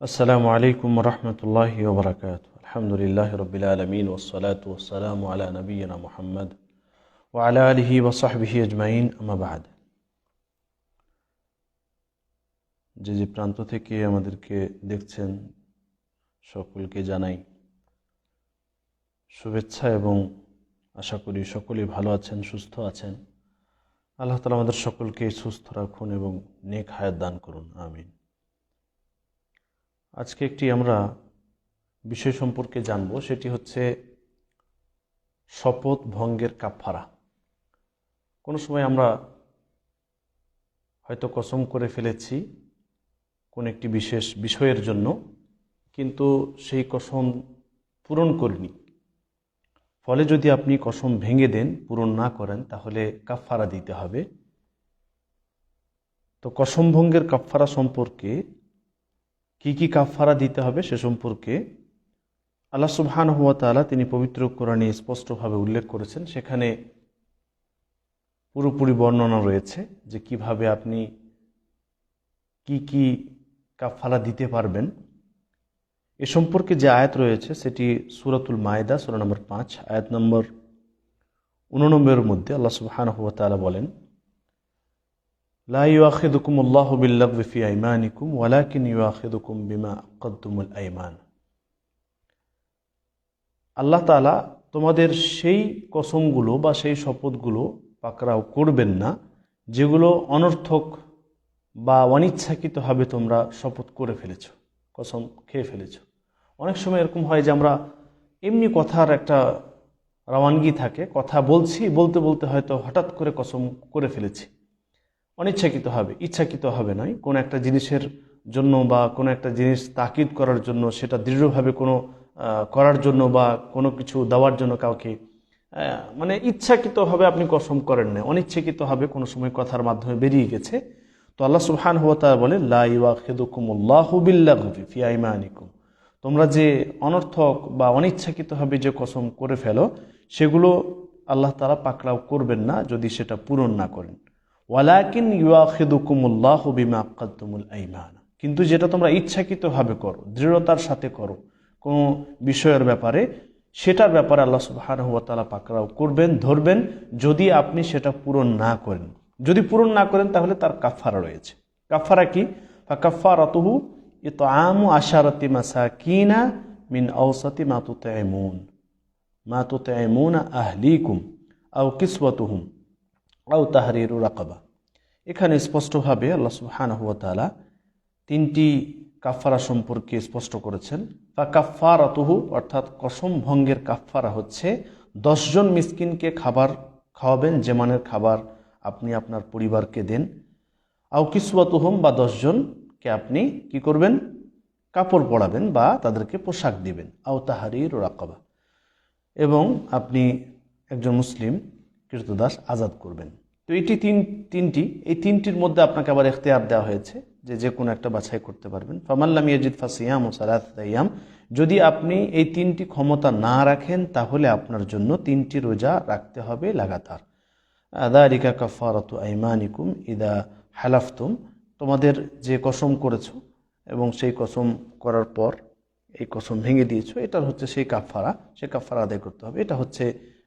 আসসালামু আলাইকুম রহমতুল্লাহ ওবরাকাত। আলহামদুলিল্লাহ রবিল আলমিন ওসলাত ওসালাম আলা নবীনা মোহাম্মদ ও আলা আলহি ওসাহবিহি আজমাইন আমাবাদ যে যে প্রান্ত থেকে আমাদেরকে দেখছেন, সকলকে জানাই শুভেচ্ছা এবং আশা করি সকলেই ভালো আছেন, সুস্থ আছেন। আল্লাহ তালা আমাদের সকলকে সুস্থ রাখুন এবং নেক হায়াত দান করুন, আমিন। আজকে একটি আমরা বিষয় সম্পর্কে জানব, সেটি হচ্ছে শপথ ভঙ্গের কাফারা কোনো সময় আমরা হয়তো কসম করে ফেলেছি কোন একটি বিশেষ বিষয়ের জন্য, কিন্তু সেই কসম পূরণ করিনি। ফলে যদি আপনি কসম ভেঙে দেন, পূরণ না করেন, তাহলে কাফারা দিতে হবে। তো কসম ভঙ্গের কাফারা সম্পর্কে কি কি কাফারা দিতে হবে সে সম্পর্কে আল্লাহ সুবহান হুয়া তালা তিনি পবিত্র কোরআনে স্পষ্টভাবে উল্লেখ করেছেন। সেখানে পুরোপুরি বর্ণনা রয়েছে যে কীভাবে আপনি কি কি কাফারা দিতে পারবেন। এ সম্পর্কে যে আয়াত রয়েছে সেটি সুরাতুল মায়দা, সুরা নম্বর পাঁচ, আয়াত নম্বর উননব্বইয়ের মধ্যে আল্লাহ সুবহান হুয়া তালা বলেন লা ইউআখিদুকুম আল্লাহু বিল্লাগবি ফি আইমানিকুম ওয়ালাকিন ইউআখিদুকুম বিমা আক্কাদতুমুল আইমান আল্লাহ তোমাদের সেই কসমগুলো বা সেই শপথগুলো পাকড়াও করবেন না, যেগুলো অনর্থক বা অনিচ্ছাকৃতভাবে তোমরা শপথ করে ফেলেছ, কসম খেয়ে ফেলেছ। অনেক সময় এরকম হয় যে আমরা এমনি কথার একটা রওয়ানগি থাকে, কথা বলছি, বলতে বলতে হয়তো হঠাৎ করে কসম করে ফেলেছি। অনিচ্ছাকৃত হবে, ইচ্ছাকৃত হবে নয় কোনো একটা জিনিসের জন্য বা কোনো একটা জিনিস তাকিদ করার জন্য, সেটা দৃঢ়ভাবে কোনো করার জন্য বা কোনো কিছু দেওয়ার জন্য কাউকে মানে ইচ্ছাকৃতভাবে আপনি কসম করেন না। অনিচ্ছাকৃতভাবে কোনো সময় কথার মাধ্যমে বেরিয়ে গেছে। তো আল্লাহ সুহান হুয়া তারা বলে লাইকুম তোমরা যে অনর্থক বা অনিচ্ছাকৃতভাবে যে কসম করে ফেলো, সেগুলো আল্লাহ তারা পাকড়াও করবেন না যদি সেটা পূরণ না করেন। ওয়ালাকিন ইউআখিদুকুমুল্লাহ বিমা আক্কাদতুমুল আইমান। কিন্তু যেটা তোমরা ইচ্ছাকৃতভাবে করো, দৃঢ়তার সাথে করো, কোনো বিষয়ের ব্যাপারে, সেটার ব্যাপারে আল্লাহ সুবহানাহু ওয়া পাকড়াও করবেন, ধরবেন, যদি আপনি সেটা পূরণ না করেন। যদি পূরণ না করেন, তাহলে তার কাফারা রয়েছে। কাফারা কি? কাফারাতুহু ইতআমু আশারাতি মাসাকিনা মিন আওসাতি মা তুতঈমুন মা তুতঈমুনা আহলিকুম আও কিসওয়াতুহুম। আও তাহরিরু রাকাবা। এখানে স্পষ্টভাবে আল্লাহ সুবহানাহু তিনটি কাফারা সম্পর্কে স্পষ্ট করেছেন। বা কাফারাতুহু অর্থাৎ কসম ভঙ্গের কাফারা হচ্ছে, দশজন মিসকিনকে খাবার খাওয়াবেন যেমানের খাবার আপনি আপনার পরিবারকে দেন। আও কিসওয়াতুহুম, বা দশজনকে আপনি কি করবেন? কাপড় পরাবেন বা তাদেরকে পোশাক দিবেন। আও তাহারির রাকাবা। এবং আপনি একজন মুসলিম কৃতদাস আজাদ করবেন। তো এটি তিন, তিনটি, এই তিনটির মধ্যে আপনাকে আবার এখতিয়ার দেওয়া হয়েছে যে যে কোনো একটা বাছাই করতে পারবেন। ফামাল্লাম ইয়াজিদ ফাসিয়াম ও সালাতাম যদি আপনি এই তিনটি ক্ষমতা না রাখেন, তাহলে আপনার জন্য তিনটি রোজা রাখতে হবে লাগাতার। আদারিকা কাফারত আইমানিকুম ইদা হালাফতুম। তোমাদের যে কসম করেছ এবং সেই কসম করার পর এই কসম ভেঙে দিয়েছ, এটার হচ্ছে সেই কাফারা সে কাফারা আদায় করতে হবে। এটা হচ্ছে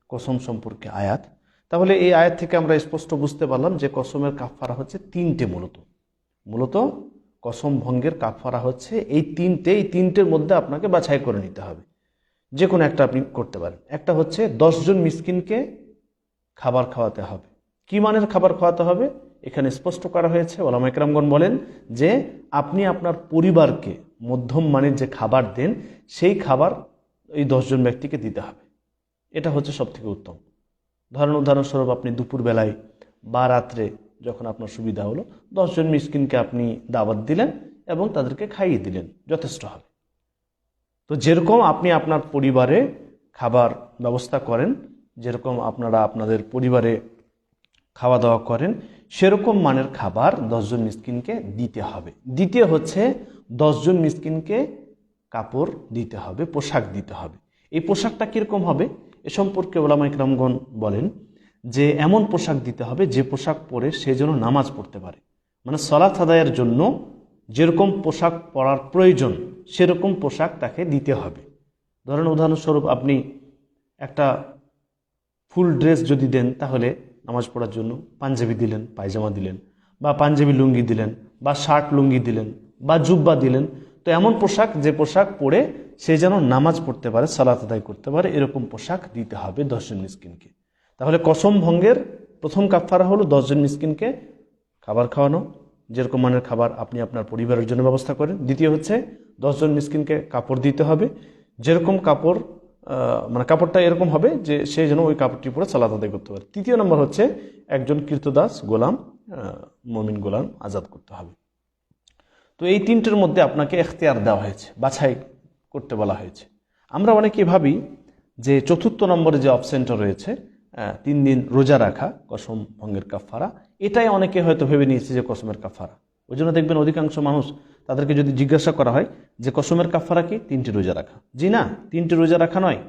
কসম সম্পর্কে আয়াত। তাহলে এই আয়াত থেকে আমরা স্পষ্ট বুঝতে পারলাম যে কসমের কাফারা হচ্ছে তিনটে মূলত। মূলত কসম ভঙ্গের কাফারা হচ্ছে এই তিনটে, এই তিনটের মধ্যে আপনাকে বাছাই করে নিতে হবে। যে কোনো একটা আপনি করতে পারেন। একটা হচ্ছে দশজন মিসকিনকে খাবার খাওয়াতে হবে। কি মানের খাবার খাওয়াতে হবে? এখানে স্পষ্ট করা হয়েছে ওলামা একরামগণ বলেন যে আপনি আপনার পরিবারকে মধ্যম মানের যে খাবার দেন, সেই খাবার এই দশজন ব্যক্তিকে দিতে হবে। এটা হচ্ছে সবথেকে উত্তম। ধরেন উদাহরণস্বরূপ আপনি দুপুরবেলায় বা রাত্রে যখন আপনার সুবিধা হলো, দশজন মিসকিনকে আপনি দাওয়াত দিলেন এবং তাদেরকে খাইয়ে দিলেন, যথেষ্ট হবে। তো যেরকম আপনি আপনার পরিবারে খাবার ব্যবস্থা করেন, যেরকম আপনারা আপনাদের পরিবারে খাওয়া দাওয়া করেন, সেরকম মানের খাবার দশজন মিসকিনকে দিতে হবে। দ্বিতীয় হচ্ছে দশজন মিসকিনকে কাপড় দিতে হবে, পোশাক দিতে হবে। এই পোশাকটা কীরকম হবে? এ সম্পর্কে ওলামা ইকরামগণ বলেন যে এমন পোশাক দিতে হবে যে পোশাক পরে সে যেন নামাজ পড়তে পারে। মানে সলাৎ আদায়ের জন্য যেরকম পোশাক পরার প্রয়োজন, সেরকম পোশাক তাকে দিতে হবে। ধরেন উদাহরণস্বরূপ আপনি একটা ফুল ড্রেস যদি দেন, তাহলে নামাজ পড়ার জন্য পাঞ্জাবি দিলেন, পায়জামা দিলেন, বা পাঞ্জাবি লুঙ্গি দিলেন, বা শার্ট লুঙ্গি দিলেন, বা জুব্বা দিলেন তো এমন পোশাক যে পোশাক পরে সে যেন নামাজ পড়তে পারে, সালাত আদায় করতে পারে, এরকম পোশাক দিতে হবে দশজন মিসকিনকে। তাহলে কসম ভঙ্গের প্রথম কাফারা হলো দশজন মিসকিনকে খাবার খাওয়ানো, যেরকম মানের খাবার আপনি আপনার পরিবারের জন্য ব্যবস্থা করেন। দ্বিতীয় হচ্ছে দশজন মিসকিনকে কাপড় দিতে হবে, যেরকম কাপড় মানে কাপড়টা এরকম হবে যে সে যেন ওই কাপড়টি পরে সালাত আদায় করতে পারে। তৃতীয় নম্বর হচ্ছে একজন কীর্তদাস গোলাম মমিন গোলাম আজাদ করতে হবে। তো এই তিনটের মধ্যে আপনাকে এখতিয়ার দেওয়া হয়েছে, বাছাই করতে বলা হয়েছে। আমরা অনেকে ভাবি যে চতুর্থ নম্বরে যে অপশনটা রয়েছে তিন দিন রোজা রাখা, কসম ভঙ্গের কাফারা এটাই অনেকে হয়তো ভেবে নিয়েছে যে কসমের কাফারা ওই জন্য দেখবেন অধিকাংশ মানুষ তাদেরকে যদি জিজ্ঞাসা করা হয় যে কসমের কাফারা কি, তিনটি রোজা রাখা। জি না, তিনটি রোজা রাখা নয়,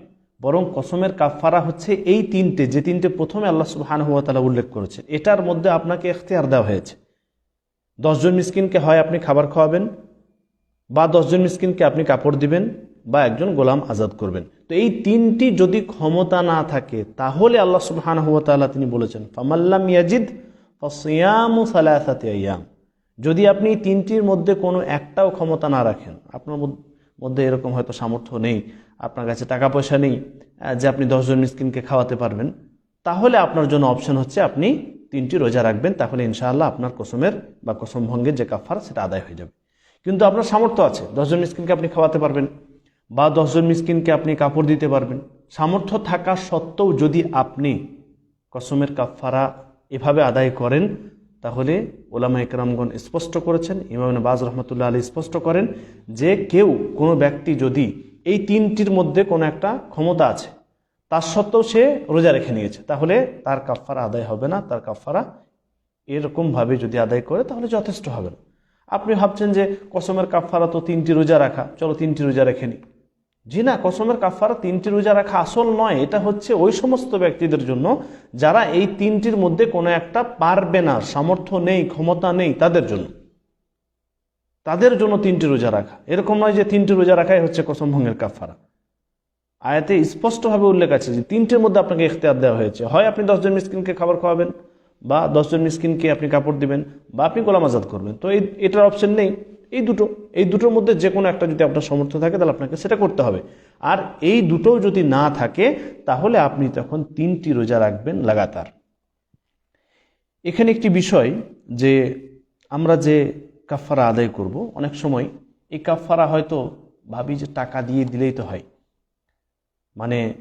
বরং কসমের কাফারা হচ্ছে এই তিনটে, যে তিনটে প্রথমে আল্লাহ সুবহানাহু ওয়া তাআলা উল্লেখ করেছেন। এটার মধ্যে আপনাকে এখতিয়ার দেওয়া হয়েছে। দশজন মিসকিনকে হয় আপনি খাবার খাওয়াবেন, বা দশজন মিসকিনকে আপনি কাপড় দিবেন, বা একজন গোলাম আজাদ করবেন। তো এই তিনটি যদি ক্ষমতা না থাকে, তাহলে আল্লাহ সুবহানাহু ওয়া তাআলা তিনি বলেছেন ফামাল্লাম ইয়াজিদ ফাসিয়ামু সালাসাতি আইয়াম। যদি আপনি তিনটির মধ্যে কোনো একটাও ক্ষমতা না রাখেন, আপনার মধ্যে এরকম হয়তো সামর্থ্য নেই, আপনার কাছে টাকা পয়সা নেই যে আপনি দশজন মিসকিনকে খাওয়াতে পারবেন, তাহলে আপনার জন্য অপশন হচ্ছে আপনি তিনটি রোজা রাখবেন, তাহলে ইনশাআল্লাহ আপনার কসমের বা কসম ভঙ্গের যে কাফার, সেটা আদায় হয়ে যাবে। কিন্তু আপনার সামর্থ্য আছে, দশজন মিসকিনকে আপনি খাওয়াতে পারবেন বা দশজন মিসকিনকে আপনি কাপড় দিতে পারবেন। সামর্থ্য থাকা সত্ত্বেও যদি আপনি কসমের কাফারা এভাবে আদায় করেন, তাহলে ওলামা ইকরামগণ স্পষ্ট করেছেন, ইমাম বাজ রহমতুল্লাহ আলী স্পষ্ট করেন যে কেউ কোনো ব্যক্তি যদি এই তিনটির মধ্যে কোনো একটা ক্ষমতা আছে তার সত্ত্বেও সে রোজা রেখে নিয়েছে। তাহলে তার কাফারা আদায় হবে না, তার কাফারা এরকমভাবে যদি আদায় করে, তাহলে যথেষ্ট হবে না। আপনি ভাবছেন যে কসমের কাফারা তো তিনটি রোজা রাখা, চলো তিনটি রোজা রেখে নিই। জি না, কসমের কাফারা তিনটি রোজা রাখা আসল নয়, এটা হচ্ছে ওই সমস্ত ব্যক্তিদের জন্য যারা এই তিনটির মধ্যে কোনো একটা পারবে না, সামর্থ্য নেই, ক্ষমতা নেই, তাদের জন্য। তাদের জন্য তিনটি রোজা রাখা। এরকম নয় যে তিনটি রোজা রাখাই হচ্ছে কসম ভঙ্গের কাফারা আয়াতে স্পষ্টভাবে উল্লেখ আছে যে তিনটের মধ্যে আপনাকে ইখতিয়ার দেওয়া হয়েছে। হয় আপনি দশজন মিসকিনকে খাবার খাওয়াবেন বা দশজন মিসকিনকে আপনি কাপড় দিবেন বা আপনি গোলাম আজাদ করবেন। তো এই এটার অপশন নেই। এই দুটো এই দুটোর মধ্যে যে কোনো একটা যদি আপনার সমর্থ থাকে, তাহলে আপনাকে সেটা করতে হবে। আর এই দুটোও যদি না থাকে, তাহলে আপনি তখন তিনটি রোজা রাখবেন লাগাতার। এখানে একটি বিষয় যে আমরা যে কাফারা আদায় করব, অনেক সময় এই কাফারা হয়তো ভাবি যে টাকা দিয়ে দিলেই তো হয়। মানে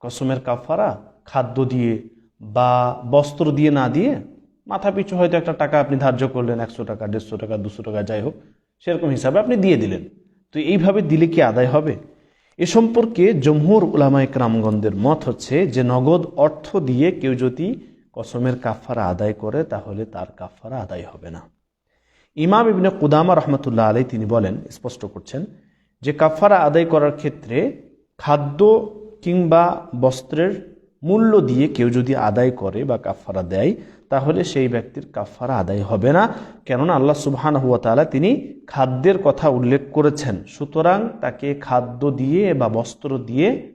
কসমের কাফারা খাদ্য দিয়ে বা বস্ত্র দিয়ে না দিয়ে মাথা পিছু হয়তো একটা টাকা আপনি ধার্য করলেন, একশো টাকা, দেড়শো টাকা, দুশো টাকা, যাই হোক, সেরকম হিসাবে আপনি দিয়ে দিলেন। তো এইভাবে দিলে কি আদায় হবে? এ সম্পর্কে জমহুর উলামায় রামগন্ধের মত হচ্ছে যে, নগদ অর্থ দিয়ে কেউ যদি কসমের কাফারা আদায় করে, তাহলে তার কাফারা আদায় হবে না। ইমাম ইবনে কুদামা রহমতুল্লাহ আলাই তিনি বলেন, স্পষ্ট করছেন যে কাফারা আদায় করার ক্ষেত্রে খাদ্য কিংবা বস্ত্রের মূল্য দিয়ে কেউ যদি আদায় করে বা কাফারা দেয়, তাহলে সেই ব্যক্তির কাফারা আদায় হবে না। কেননা আল্লাহ সুবহান হুয়া তাআলা তিনি খাদ্যের কথা উল্লেখ করেছেন। সুতরাং তাকে খাদ্য দিয়ে বা বস্ত্র দিয়ে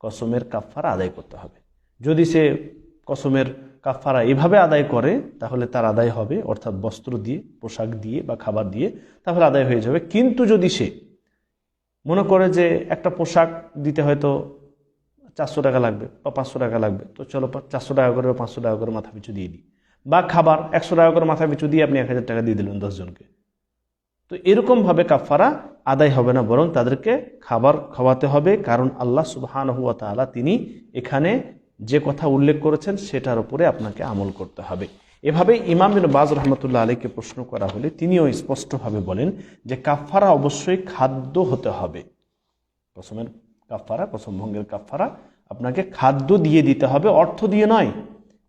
কসমের কাফারা আদায় করতে হবে। যদি সে কসমের কাফারা এভাবে আদায় করে, তাহলে তার আদায় হবে অর্থাৎ বস্ত্র দিয়ে, পোশাক দিয়ে বা খাবার দিয়ে, তাহলে আদায় হয়ে যাবে। কিন্তু যদি সে মনে করে যে একটা পোশাক দিতে হয়তো চারশো টাকা লাগবে বা পাঁচশো টাকা লাগবে। তো চলো চারশো টাকা করে বা পাঁচশো টাকা করে মাথা পিছু দিয়ে দিই। বা খাবার একশো টাকা করে মাথা পিছু দিয়ে আপনি এক হাজার টাকা দিয়ে দিলেন দশজনকে। তো এরকমভাবে কাফারা আদায় হবে না, বরং তাদেরকে খাবার খাওয়াতে হবে, কারণ আল্লাহ সুবহান হুয়া তাআলা তিনি এখানে যে কথা উল্লেখ করেছেন সেটার উপরে আপনাকে আমল করতে হবে। এভাবে ইমাম বিন বাজ রহমতুল্লাহ আলীকে প্রশ্ন করা হলে তিনিও স্পষ্টভাবে বলেন যে কাফারা অবশ্যই খাদ্য হতে হবে। কসমের কাফারা কসম ভঙ্গের আপনাকে খাদ্য দিয়ে দিতে হবে, অর্থ দিয়ে নয়।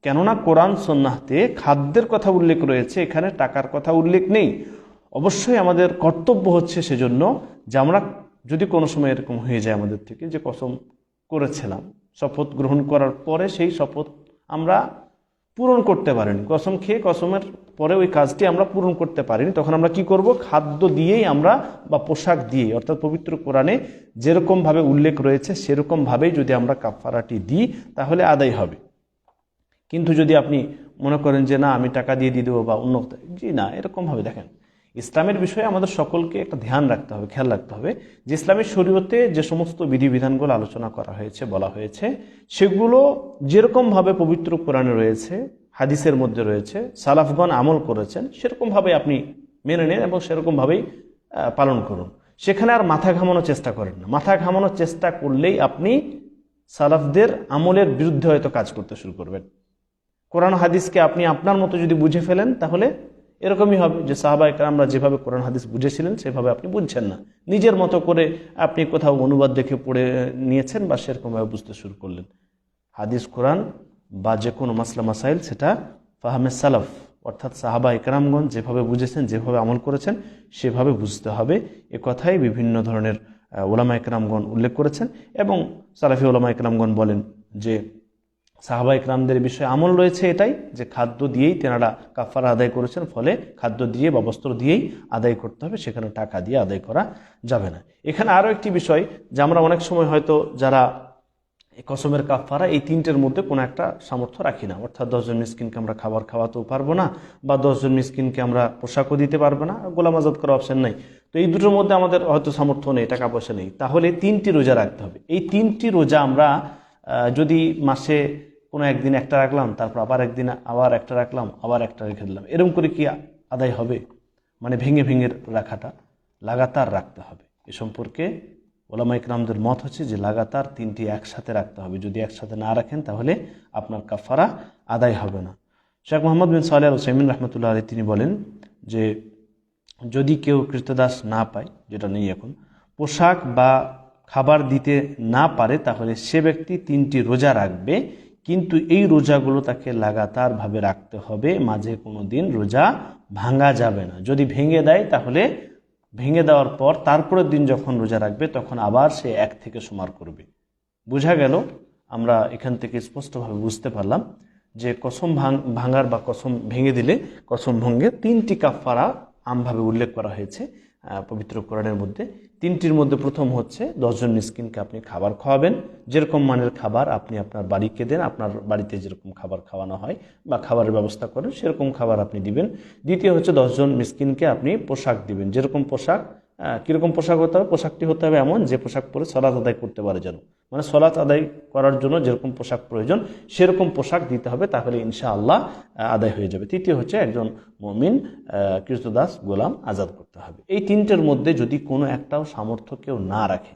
কেননা কোরআন সন্ন্যাহতে খাদ্যের কথা উল্লেখ রয়েছে, এখানে টাকার কথা উল্লেখ নেই। অবশ্যই আমাদের কর্তব্য হচ্ছে সেজন্য যে আমরা যদি কোনো সময় এরকম হয়ে যায় আমাদের থেকে যে কসম করেছিলাম, শপথ গ্রহণ করার পরে সেই শপথ আমরা পূরণ করতে পারেনি। কসম খেয়ে কসমের পরে ওই কাজটি আমরা পূরণ করতে পারিনি। তখন আমরা কি করব? খাদ্য দিয়েই আমরা বা পোশাক দিয়েই, অর্থাৎ পবিত্র কোরআনে যেরকমভাবে উল্লেখ রয়েছে, সেরকমভাবেই যদি আমরা কাফারাটি দিই, তাহলে আদায় হবে। কিন্তু যদি আপনি মনে করেন যে, না, আমি টাকা দিয়ে দিয়ে দেবো বা অন্য জি না, এরকমভাবে দেখেন। ইসলামের বিষয়ে আমাদের সকলকে একটা ধ্যান রাখতে হবে, খেয়াল রাখতে হবে যে ইসলামের শরীয়তে যে সমস্ত বিধিবিধানগুলো আলোচনা করা হয়েছে, বলা হয়েছে, সেগুলো যেরকমভাবে পবিত্র কোরআনে রয়েছে, হাদিসের মধ্যে রয়েছে, সালাফগণ আমল করেছেন সেরকমভাবে আপনি মেনে নেন এবং সেরকমভাবেই পালন করুন। সেখানে আর মাথা ঘামানোর চেষ্টা করেন না। মাথা ঘামানোর চেষ্টা করলেই আপনি সালাফদের আমলের বিরুদ্ধে হয়তো কাজ করতে শুরু করবেন। কোরআন হাদিসকে আপনি আপনার মতো যদি বুঝে ফেলেন, তাহলে এরকমই হবে যে সাহাবা আমরা যেভাবে কোরআন হাদিস বুঝেছিলেন, সেভাবে আপনি বুঝছেন না। নিজের মতো করে আপনি কোথাও অনুবাদ দেখে পড়ে নিয়েছেন বা সেরকমভাবে বুঝতে শুরু করলেন। হাদিস, কোরআন বা যে কোনো মাসলা মাসাইল, সেটা ফাহামে সালাফ, অর্থাৎ সাহাবা একরামগঞ্জ যেভাবে বুঝেছেন, যেভাবে আমল করেছেন, সেভাবে বুঝতে হবে। এ কথাই বিভিন্ন ধরনের ওলামা একরামগণ উল্লেখ করেছেন এবং সালাফি ওলামা একরামগণ বলেন যে সাহাবা ইকরামদের বিষয়ে আমল রয়েছে এটাই যে খাদ্য দিয়েই তেনারা কাফারা আদায় করেছেন, ফলে খাদ্য দিয়ে বা বস্ত্র দিয়েই আদায় করতে হবে, সেখানে টাকা দিয়ে আদায় করা যাবে না। এখানে আরও একটি বিষয় যে আমরা অনেক সময় হয়তো যারা কসমের কাফারা এই তিনটের মধ্যে কোনো একটা সামর্থ্য রাখি না। অর্থাৎ দশজন মিসকিনকে আমরা খাবার খাওয়াতেও পারব না, বা দশজন মিসকিনকে আমরা পোশাকও দিতে পারব না, গোলাম আজাদ করার অপশান নাই। তো এই দুটোর মধ্যে আমাদের হয়তো সামর্থ্য নেই, টাকা পয়সা নেই। তাহলে তিনটি রোজা রাখতে হবে। এই তিনটি রোজা আমরা যদি মাসে কোনো একদিন একটা রাখলাম, তারপর আবার একদিন আবার একটা রাখলাম, আবার একটা রেখে দিলাম, এরকম করে কি আদায় হবে? মানে ভেঙে ভেঙে রাখাটা লাগাতার রাখতে হবে। এ সম্পর্কে ওলামা ইকরামদের মত হচ্ছে যে লাগাতার তিনটি একসাথে রাখতে হবে। যদি একসাথে না রাখেন, তাহলে আপনার কাফারা আদায় হবে না। শেখ মোহাম্মদ বিন সালে সাইমিন রহমতুল্লাহ আলী তিনি বলেন যে যদি কেউ কৃতদাস না পায়, যেটা নেই এখন, পোশাক বা খাবার দিতে না পারে, তাহলে সে ব্যক্তি তিনটি রোজা রাখবে। কিন্তু এই রোজাগুলো তাকে লাগাতারভাবে রাখতে হবে। মাঝে কোনো দিন রোজা ভাঙা যাবে না। যদি ভেঙে দেয়, তাহলে ভেঙে দেওয়ার পর তারপরের দিন যখন রোজা রাখবে, তখন আবার সে এক থেকে সমার করবে। বোঝা গেল? আমরা এখান থেকে স্পষ্টভাবে বুঝতে পারলাম যে কসম ভাঙ ভাঙার বা কসম ভেঙে দিলে কসম ভঙ্গে তিনটি কাফারা আমভাবে উল্লেখ করা হয়েছে পবিত্র কোরআনের মধ্যে। তিনটির মধ্যে প্রথম হচ্ছে দশজন মিসকিনকে আপনি খাবার খাওয়াবেন। যেরকম মানের খাবার আপনি আপনার বাড়িকে দেন, আপনার বাড়িতে যেরকম খাবার খাওয়ানো হয় বা খাবারের ব্যবস্থা করেন, সেরকম খাবার আপনি দিবেন। দ্বিতীয় হচ্ছে দশজন মিসকিনকে আপনি পোশাক দিবেন। যেরকম পোশাক কীরকম পোশাক হতে হবে? পোশাকটি হতে হবে এমন যে পোশাক পরে সলাৎ আদায় করতে পারে যেন। মানে সলাৎ আদায় করার জন্য যেরকম পোশাক প্রয়োজন, সেরকম পোশাক দিতে হবে, তাহলে ইনশা আল্লাহ আদায় হয়ে যাবে। তৃতীয় হচ্ছে একজন মমিন কৃতদাস গোলাম আজাদ করতে হবে। এই তিনটের মধ্যে যদি কোনো একটাও সামর্থ্য কেউ না রাখে,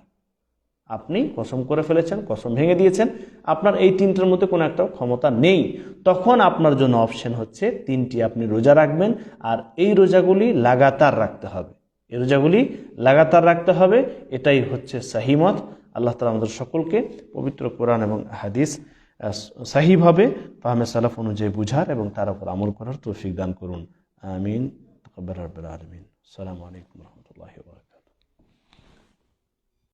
আপনি কসম করে ফেলেছেন, কসম ভেঙে দিয়েছেন, আপনার এই তিনটের মধ্যে কোনো একটা ক্ষমতা নেই, তখন আপনার জন্য অপশন হচ্ছে তিনটি আপনি রোজা রাখবেন, আর এই রোজাগুলি লাগাতার রাখতে হবে। এই রোজাগুলি লাগাতার রাখতে হবে, এটাই হচ্ছে সাহিমত আল্লাহ তালা আমাদের সকলকে পবিত্র কোরআন এবং হাদিস সাহিভাবে ফাহমে সালাফ অনুযায়ী বুঝার এবং তার উপর আমল করার তৌফিক দান করুন। আমিন। আলমিন। সালামু আলাইকুম রহমতুল্লাহ